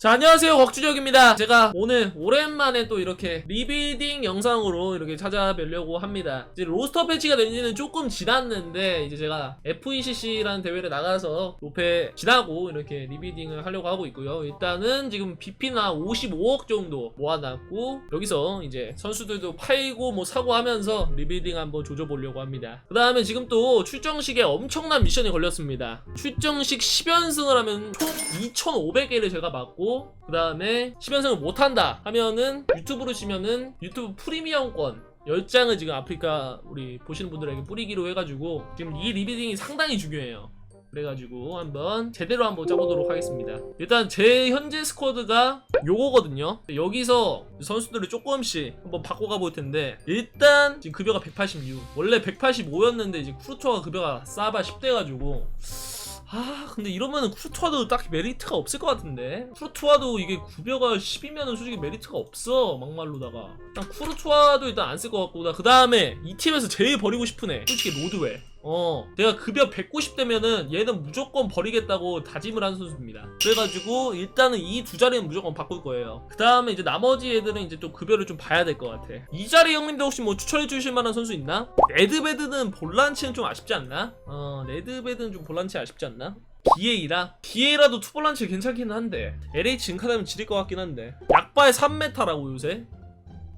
자 안녕하세요. 곽준혁입니다. 제가 오늘 오랜만에 또 이렇게 리빌딩 영상으로 이렇게 찾아뵈려고 합니다. 이제 로스터 패치가 된 지는 조금 지났는데 이제 제가 FECC라는 대회를 나가서 로페 지나고 이렇게 리빌딩을 하려고 하고 있고요. 일단은 지금 BP나 55억 정도 모아놨고 여기서 이제 선수들도 팔고 뭐 사고 하면서 리빌딩 한번 조져보려고 합니다. 그 다음에 지금 또 출정식에 엄청난 미션이 걸렸습니다. 출정식 10연승을 하면 총 2,500개를 제가 맞고 그 다음에 10연승을 못한다 하면은 유튜브로 치면은 유튜브 프리미엄권 10장을 지금 아프리카 우리 보시는 분들에게 뿌리기로 해가지고 지금 이 리빌딩이 상당히 중요해요. 그래가지고 한번 제대로 한번 짜보도록 하겠습니다. 일단 제 현재 스쿼드가 요거거든요. 여기서 선수들을 조금씩 한번 바꿔가 볼 텐데 일단 지금 급여가 186 원래 185였는데 이제 쿠르토가 급여가 싸바 10대가지고 아 근데 이러면은 쿠르투아도 딱히 메리트가 없을 것 같은데? 쿠르투아도 이게 구벼가 10이면은 솔직히 메리트가 없어 막말로다가. 일단 쿠르투아도 일단 안 쓸 것 같고 그 다음에 이 팀에서 제일 버리고 싶은 애 솔직히 로드웰 어 내가 급여 190 되면은 얘는 무조건 버리겠다고 다짐을 한 선수입니다 그래가지고 일단은 이 두 자리는 무조건 바꿀 거예요 그 다음에 이제 나머지 애들은 이제 또 급여를 좀 봐야 될 것 같아 이 자리 형님들 혹시 뭐 추천해 주실 만한 선수 있나? 레드베드는 볼란치는 좀 아쉽지 않나? 어 레드베드는 좀 볼란치 아쉽지 않나? BA라? BA라도 투볼란치 괜찮긴 한데 LH 은카다면 지릴 것 같긴 한데 약바의 3메타라고 요새?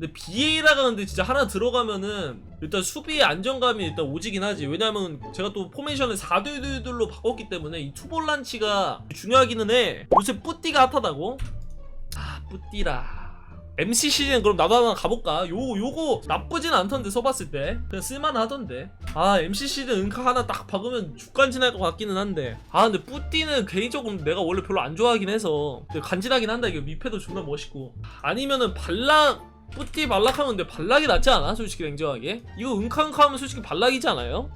근데 BA라가 근데 진짜 하나 들어가면은 일단 수비의 안정감이 일단 오지긴 하지. 왜냐면 제가 또 포메이션을 4둘둘둘로 바꿨기 때문에 이 투볼란치가 중요하기는 해. 요새 뿌띠가 핫하다고? 아 뿌띠라. MC 시즌 그럼 나도 하나 가볼까? 요거 요거 나쁘진 않던데 써봤을 때. 그냥 쓸만하던데. 아 MC 시즌 은카 하나 딱 박으면 죽간지날 것 같기는 한데. 아 근데 뿌띠는 개인적으로 내가 원래 별로 안 좋아하긴 해서. 근데 간지나긴 한다 이게 미패도 존나 멋있고. 아니면은 발락 뿌띠 발락하면 근데 발락이 낫지 않아? 솔직히 냉정하게 이거 은카 하면 솔직히 발락이지 않아요?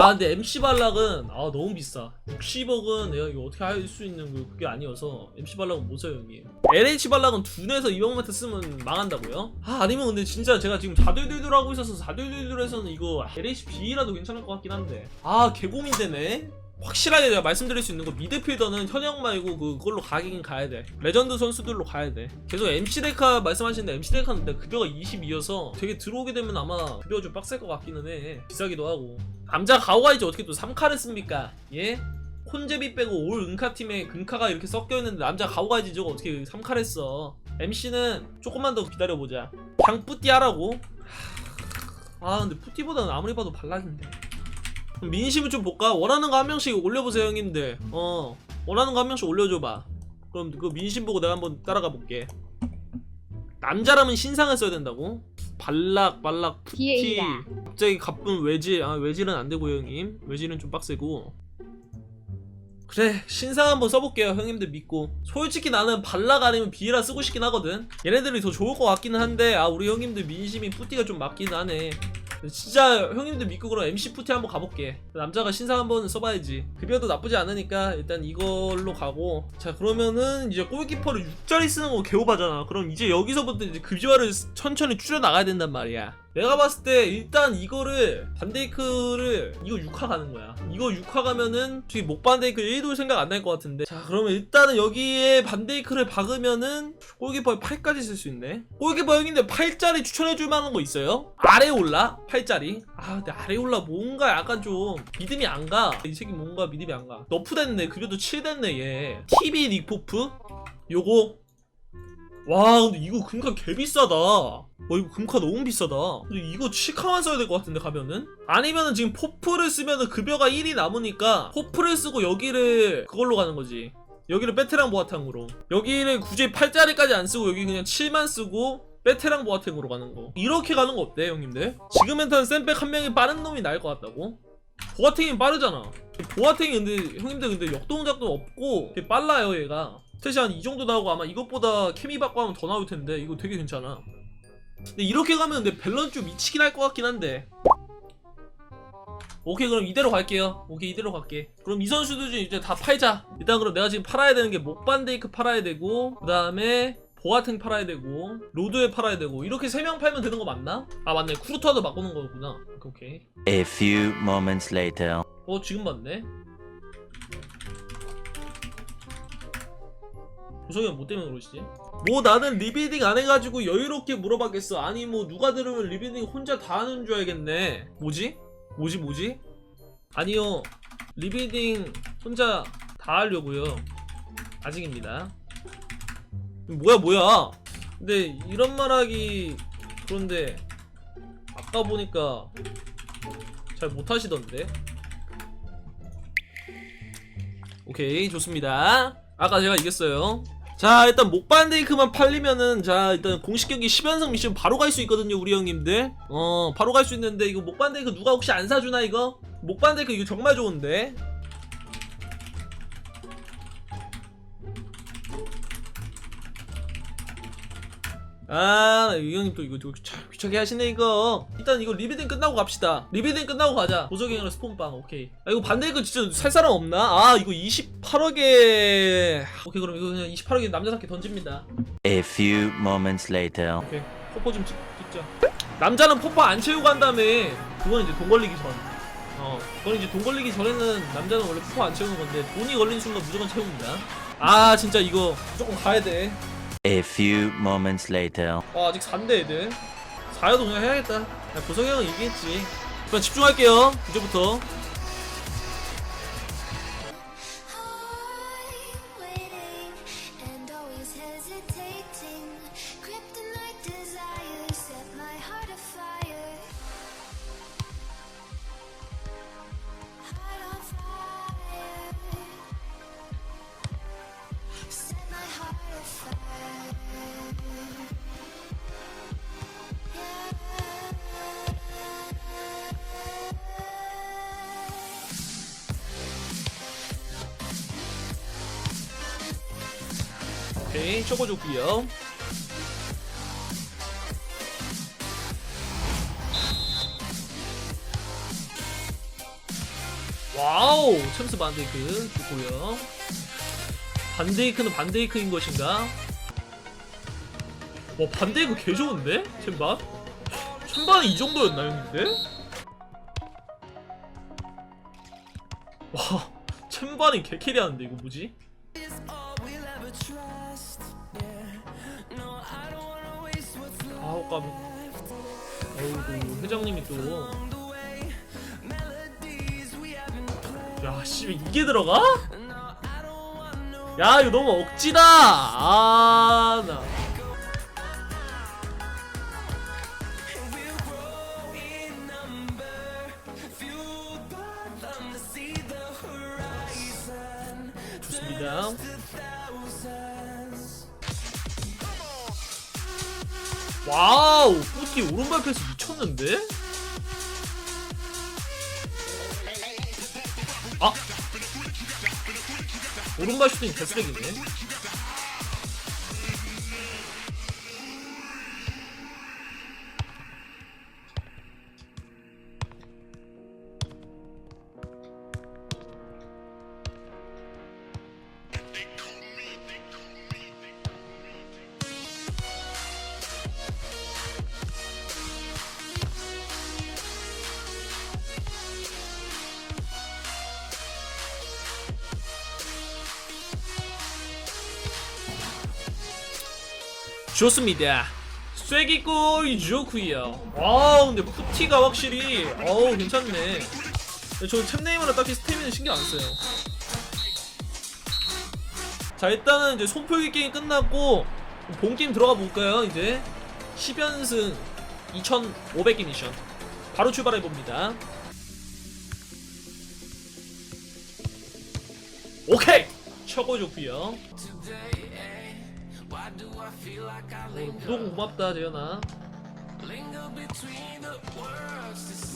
아 근데 MC 발락은 아 너무 비싸 60억은 내가 이거 어떻게 할 수 있는 그- 그게 아니어서 MC 발락은 못 사요 형님 LH 발락은 둔에서 200m 쓰면 망한다고요? 아 아니면 근데 진짜 제가 지금 4둘둘둘 하고 있어서 4둘둘둘에서는 이거 LH B라도 괜찮을 것 같긴 한데 아 개고민 되네 확실하게 내가 말씀드릴 수 있는 거 미드필더는 현역 말고 그걸로 가긴 가야 돼. 레전드 선수들로 가야 돼. 계속 MC 데카 말씀하시는데 MC 데카는 급여가 22여서 되게 들어오게 되면 아마 급여가 좀 빡셀 것 같기는 해. 비싸기도 하고. 남자 가오가이지 어떻게 또 3카를 씁니까? 예? 콘제비 빼고 올 은카팀에 금카가 이렇게 섞여있는데 남자 가오가이지 저거 어떻게 3카를 써 MC는 조금만 더 기다려보자. 그냥 뿌띠 하라고? 아 근데 뿌띠보다는 아무리 봐도 그럼 민심을 좀 볼까? 원하는 거 한 명씩 올려보세요 형님들. 어 원하는 거 한 명씩 올려줘봐. 그럼 그 민심 보고 내가 한번 따라가 볼게. 남자라면 신상을 써야 된다고? 발락 발락 푸티. 갑자기 가쁜 외질. 아 외질은 안 되고요 형님. 외질은 좀 빡세고. 그래 신상 한번 써볼게요 형님들 믿고. 솔직히 나는 발락 아니면 비에라 쓰고 싶긴 하거든. 얘네들이 더 좋을 것 같기는 한데 아 우리 형님들 민심이 푸티가 좀 맞긴 하네 진짜 형님들 믿고 그럼 MC 푸티 한번 가볼게. 남자가 신상 한번 써봐야지. 급여도 나쁘지 않으니까 일단 이걸로 가고. 자 그러면은 이제 골키퍼를 6자리 쓰는 거 개오바잖아. 그럼 이제 여기서부터 이제 급여를 천천히 줄여 나가야 된단 말이야 내가 봤을 때 일단 이거를 반데이크를 이거 6화 가는 거야. 이거 6화 가면은 저기 목 반데이크 1도 생각 안 날 것 같은데. 자 그러면 일단은 여기에 반데이크를 박으면은 골키퍼에 8까지 쓸 수 있네. 골키퍼 형님들 8짜리 추천해줄 만한 거 있어요? 아레올라? 8짜리? 아 근데 아레올라 뭔가 약간 좀 믿음이 안가이 새끼 뭔가 믿음이 안가. 너프 됐네. 급여도 7 됐네 얘. TV 닉포프? 요거 와 근데 이거 금카 개 비싸다. 와 이거 금카 너무 비싸다. 근데 이거 7카만 써야 될 것 같은데 가면은? 아니면은 지금 포프를 쓰면은 급여가 1이 남으니까 포프를 쓰고 여기를 그걸로 가는 거지. 여기를 베테랑 보아탕으로. 여기를 굳이 8짜리까지 안 쓰고 여기 그냥 7만 쓰고 베테랑 보아탱으로 가는 거. 이렇게 가는 거 어때 형님들? 지금 엔터는 쌤백 한 명이 빠른 놈이 나을 것 같다고? 보아탱이 빠르잖아. 보아탱이 근데 형님들 근데 역동작도 없고 빨라요 얘가 스탯이 한 이 정도 나오고 아마 이것보다 케미 받고 하면 더 나올 텐데 이거 되게 괜찮아. 근데 이렇게 가면 근데 밸런스 좀 미치긴 할 것 같긴 한데. 오케이 그럼 이대로 갈게요. 오케이 이대로 갈게. 그럼 이 선수들 중 이제 다 팔자. 일단 그럼 내가 지금 팔아야 되는 게 목반데이크 팔아야 되고 그 다음에 보아탱 팔아야 되고 로드에 팔아야 되고 이렇게 세 명 팔면 되는 거 맞나? 아 맞네. 쿠르토아도 바꾸는 거구나. 오케이 오케이. A few moments later. 어 지금 맞네 구성이 형뭐 때문에 그러시지? 뭐 나는 리빌딩 안 해가지고 여유롭게 물어봤겠어. 아니 뭐 누가 들으면 리빌딩 혼자 다 하는 줄 알겠네. 뭐지? 뭐지 뭐지? 아니요. 리빌딩 혼자 다 하려고요. 아직입니다. 뭐야 뭐야? 근데 이런 말하기 그런데 아까 보니까 잘 못하시던데? 오케이 좋습니다. 아까 제가 이겼어요 자 일단 목반데이크만 팔리면은 자 일단 공식 경기 10연승 미션 바로 갈 수 있거든요 우리 형님들 어 바로 갈 수 있는데 이거 목반데이크 누가 혹시 안 사주나 이거? 목반데이크 이거 정말 좋은데 아, 이 형님 또 이거 좀참 귀찮게 하시네 이거. 일단 이거 리빌딩 끝나고 갑시다. 리빌딩 끝나고 가자. 보석이랑 스폰빵 오케이. 아 이거 반대 이거 진짜 살 사람 없나? 아 이거 28억에. 오케이 그럼 이거 그냥 28억에 남자답게 던집니다. A few moments later. 오케이 포포 좀 찍, 찍자. 남자는 포포 안 채우고 한 다음에 그건 이제 돈 걸리기 전. 어, 그건 이제 돈 걸리기 전에는 남자는 원래 포포 안 채우는 건데 돈이 걸린 순간 무조건 채웁니다. 아 진짜 이거 무조건 가야 돼. A few moments later. 어, 아직 4인데 애들. 4여도 그냥 해야겠다. 야, 보성이 형은 이기겠지. 그럼 집중할게요 이제부터 오케이 쳐보줬고요 와우 챔스 반데이크 좋고요 반데이크는 반데이크인 것인가? 와 반데이크 개 좋은데? 챔반? 챔반이 이 정도였나요 근데? 와 챔반이 개캐리하는데 이거 뭐지? 아홉감 어이구 회장님이 또 야, 씨, 이게 들어가? 야, 이거 너무 억지다! 아, 나. 와우! 뿌티 오른발 패스 미쳤는데? 아! 오른발 슈팅 개쓰레기네. 좋습니다. 쐐기골 좋구요. 아 근데 푸티가 확실히 어우 괜찮네. 저 챔네임으로 딱히 스태미는 신경 안 써요. 자 일단은 이제 손풀기 게임 끝났고 본 게임 들어가 볼까요 이제 10연승 2500개 미션 바로 출발해 봅니다. 오케이 최고 좋구요. 어, 구독 고맙다 재현아.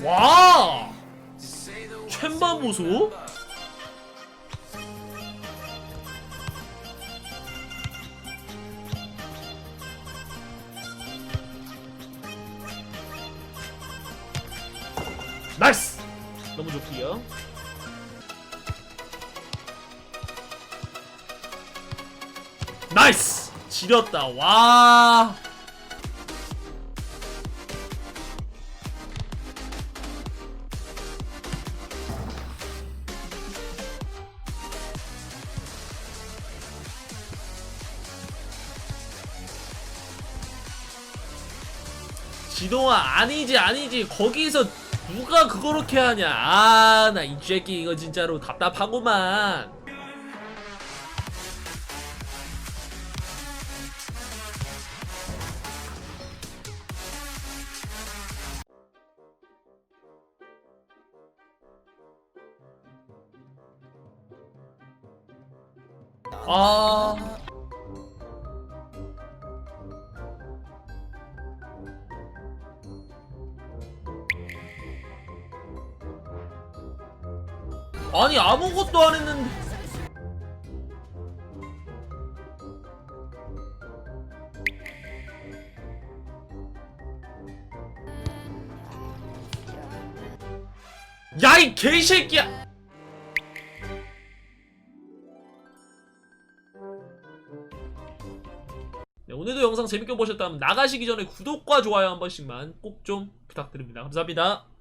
와 챔반 보소? 나이스! 너무 좋고요. 나이스 지렸다. 와. 지동아 아니지 아니지. 거기서 누가 그렇게 하냐? 아 나 이 새끼 이거 진짜로 답답하구만. 아. 아니 아무것도 안 했는데. 야 이 개새끼야 영상 재밌게 보셨다면 나가시기 전에 구독과 좋아요 한 번씩만 꼭 좀 부탁드립니다. 감사합니다